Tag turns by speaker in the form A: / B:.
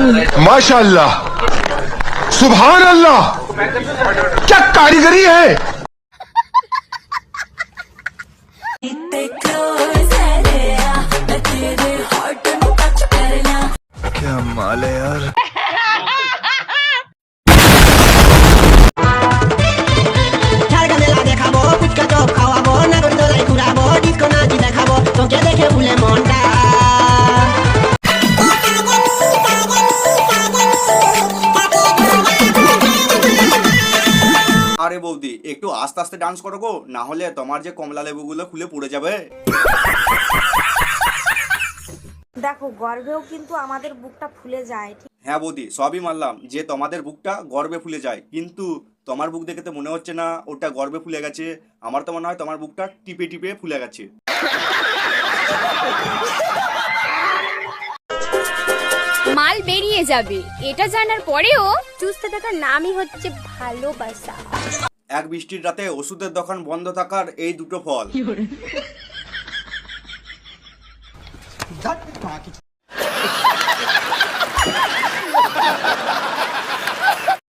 A: माशाल्लाह। सुभान अल्लाह क्या कारीगरी है? क्या माल है यार?
B: আরে বৌদি একটু আস্তে আস্তে ডান্স করো গো না হলে তোমার যে কমলা লেবুগুলো খুলে পড়ে যাবে।
C: দেখো গর্ভেও কিন্তু আমাদের বুকটা ফুলে যায় ঠিক?
B: হ্যাঁ বৌদি সবই মানলাম যে তোমাদের বুকটা গর্বে ফুলে যায় কিন্তু তোমার বুক দেখে তো মনে হচ্ছে না ওটা গর্বে ফুলে গেছে আমার তো মনে হয় তোমার বুকটা টিপে টিপে ফুলে গেছে।
D: মাল বেরিয়ে যাবে। এটা জানার পরেও চুস্তে থাকার নামই হচ্ছে ভালোবাসা।
B: এক বৃষ্টির রাতে ওষুধের দোকান বন্ধ থাকার এই দুটো ফল।